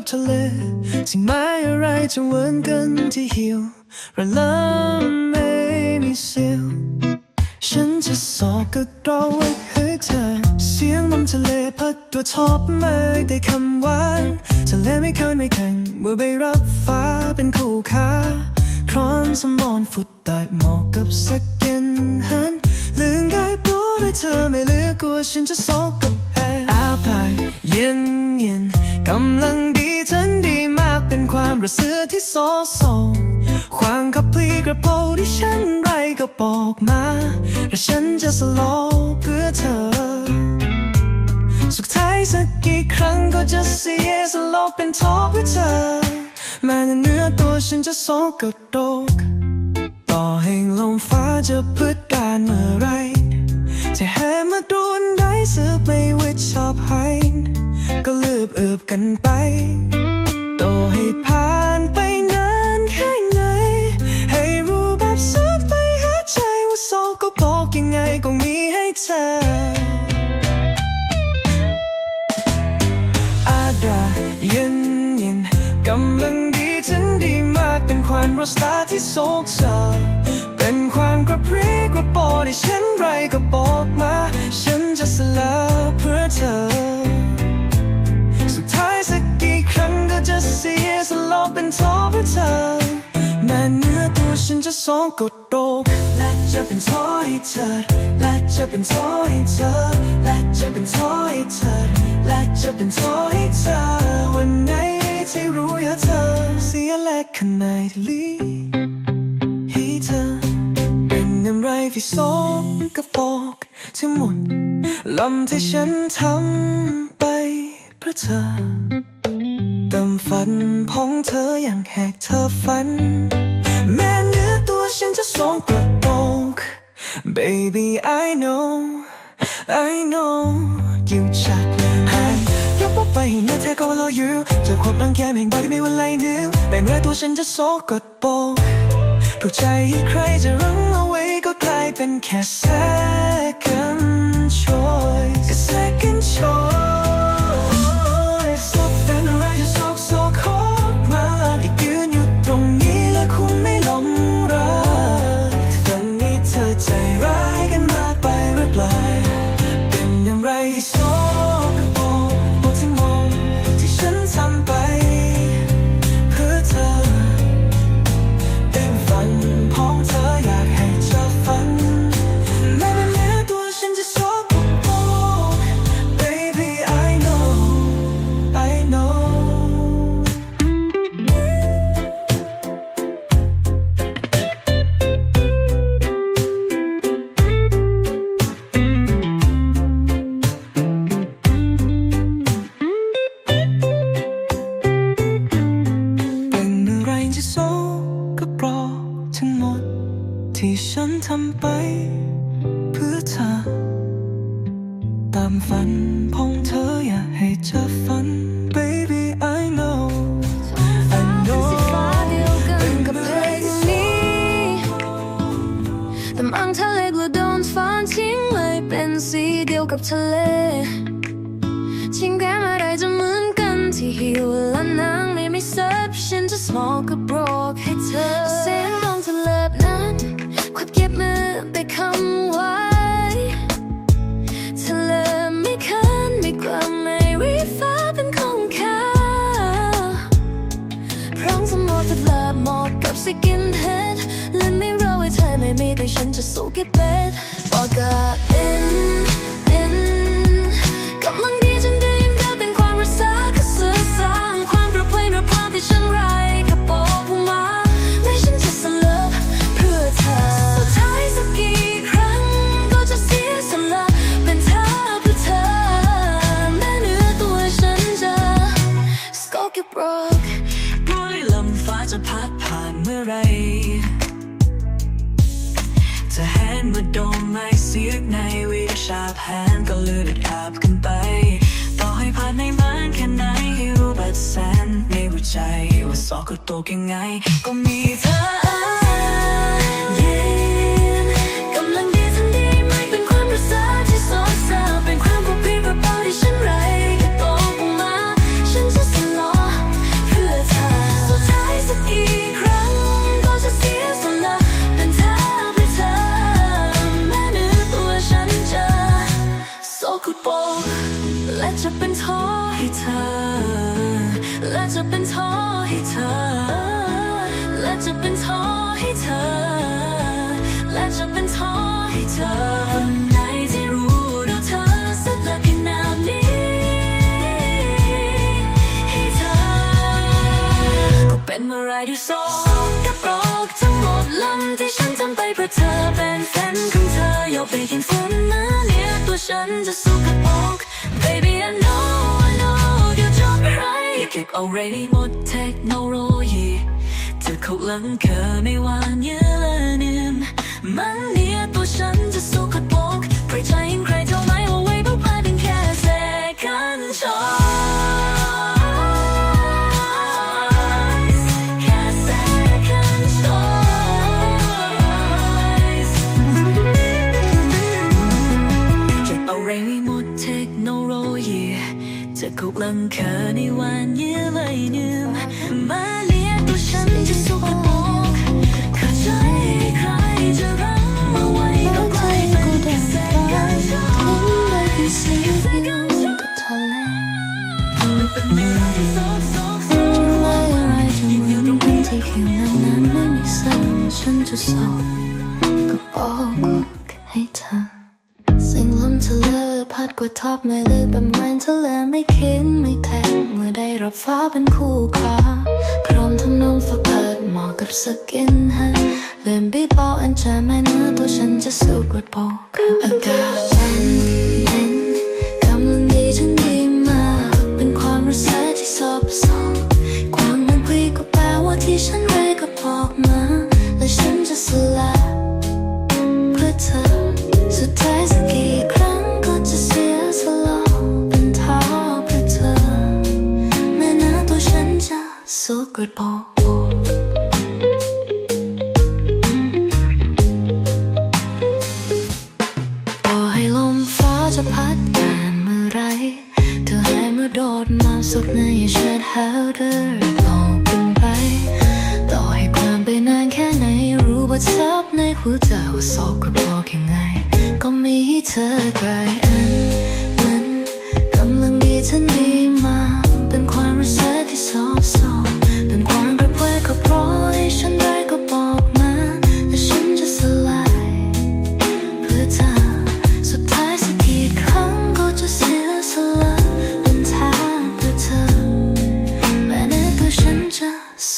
กับทะเล สิ่งไม้อะไรจะเหมือนกันที่หิวระลำไม่มีเสียวฉันจะสอกกระเดาไว้ให้เธอ เสียงลมทะเลพัดตัวทอบมาได้คำหวานทะเลไม่เคยไม่แข่งเมื่อไปรับฟ้าเป็นคู่ค้าพร้อมสมอนฟุตได้เหมาะกับสักเย็นหันลืมได้ตัวด้วยเธอไม่เหลือกลัวฉันจะสอกกับแอร์อาภายเย็นเย็นกำลัง ความระเสือที่โซโซควางกับพลีกระโปงที่ฉันไรก็บอกมาและฉันจะสโลว์เพื่อเธอ สุดท้ายสักกี่ครั้งก็จะเสียสโลว์เป็นทอเพื่อเธอแม้ในเนื้อตัวฉันจะโซกระโดกต่อให้ลมฟ้าจะพืดการเมื่อไรจะแห่มาโดนได้สืบไม่วิชอบให้ก็ลืบเอือบกันไปำลังดีถึงดีมากเป็นความรสตาที่โศกเศร้าเป็นความกระปรี้กระโปรงที่ฉันไรก็บอกมา ฉันจะสละเพื่อเธอ สุดท้ายสักกี่ครั้งก็จะเสียสลบเป็นท้อเพื่อเธอแม้เนื้อตัวฉันจะสองกดโดกและจะเป็นท้อให้เธอและจะเป็นท้อให้เธอและจะเป็นท้อให้เธอและจะเป็นท้อให้เธอวันไหน ที่รู้อยาเธอ เสียแลกข้างในที่ลีให้เธอ เป็นอะไรที่สองกระบอกทั้งหมดลำที่ฉันทำไปเพื่อเธอตามฝันของเธออย่างแหกเธอฝัน แม้เนื้อตัวฉันจะสองกระบอก baby I know I know you จะหาย ยกบอกไปเนื้อเธอก็รออยู่จะความรังแกแห่งบาที่ไม่วันไรเนื้อแต่เนื้อตัวฉันจะโซกระบอกผู้ใจให้ใครจะรั้งเอาไว้ก็กลายเป็นแค่ second choice second choice ที่ฉันทำไป เพื่อเธอ ตามฝันของเธออยากให้เธอฝัน baby I know I know สีฟ้าเดียวกันกับเพลงนี้แต่มังทะเลกลโดนฝันทิ้งเลยเป็นสีเดียวกับทะเลทิ้งแก้มอะไรจะเหมือนกันที่หิวและนางไม่ไม่เซิฟฉันจะ small มีแต่ฉันจ มาดมไม่เสียในวิชาแผนก็เลือดอาบกันไป ต่อให้ผ่านในมันแค่ไหนให้รู้แบบแสนในหัวใจว่าสอกก็ตกยังไง ก็มีเธอ จะเป็นท้อให้เธอ และจะเป็นท้อให้เธอ และจะเป็นท้อให้เธอคนไหนที่รู้ดูเธอสักละขนนี้ให้เธอ ก็เป็นมื่อไรที่สองกระปรอกทั้งหมดลำที่ฉันทำไปเพื่อเธอเป็นแฟนของเธอยอมไปกินฝันนะเนี่ยตัวฉันจะสู้กระปรก baby I know ก็บเอาเรดี้หมดเทคโนโลยีเธอเขาหลังเคอไม่หวานเยอะเลยนิ่มมันเนี่ยตัวฉันจะสู้กับปกใครใจยิ่งใครเท่าไหร่เอาไว้เพราะพลาดเป็นแค่เซกันชอยแค่ second choice เก็บเอาไรไม่หมดเทคโนโลยีจะคุกลังเคอในวันเยือ จะสอบก็บอกให้เธอสิ่งลมทะเลพัดกว่าท็อปไม่ลืมประมาณทะเลไม่คิดไม่แทงเมื่อได้รับฟ้าเป็นคู่ค้าพร้อมทำนองฝาเปิดเหมาะกับสกินฮะเล่นบีบออันจะไม่เนื้อตัวฉันจะสู้กดบอกอากาศ สู้กดบอกต่อให้ลมฟ้าจะพัดผ่านเมื่อไร เธอให้เมื่อโดดมาสุดในเชิดหาเดินออกเป็นไป ต่อให้ความไปนานแค่ไหน รู้ว่าทับในหัวใจว่าสอกก็บอกยังไง ก็มีเธอไกล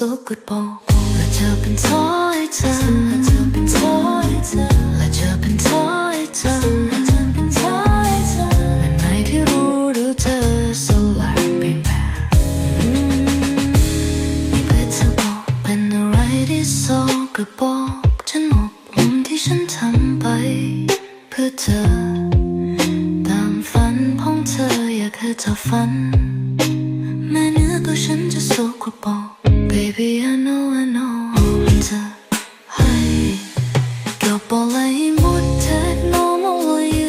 จะสู้ มันจะให้กับอะไรหมดเทคโนโลยี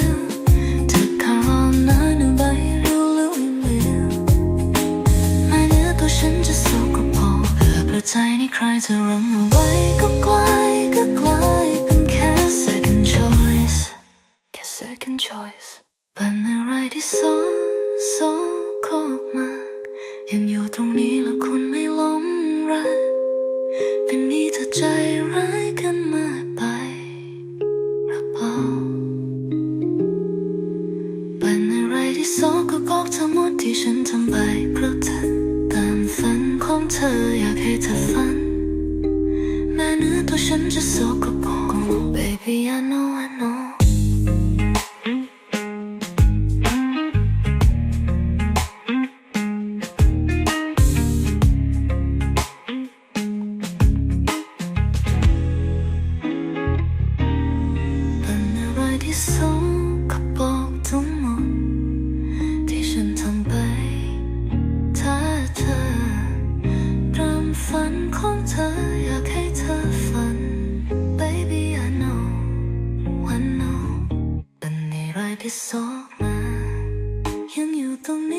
เธอข้างหน้านึ่งใบรู้เรื่องไม่เรื่องแม้เนื้อตัวฉันจะสกปรกเพื่อใจในใครจะรังเอาไว้ก็ไกลก็ไกลเป็นแค่ second choice แค่ second choice เป็นอะไรที่สองสองขอกมายังอยู่ตรงนี้แล้วคุณไม่หลงรัก เป็นนี้เธอใจร้ายกันมากไปหรือเปล่าเป็นอะไรที่สกปรกทั้งหมดที่ฉันทำไปเพราะเธอตามฝันของเธออยากให้เธอฝัน แม้เนื้อตัวฉันจะสกปรก ที่สองมายังอยู่ตรงนี้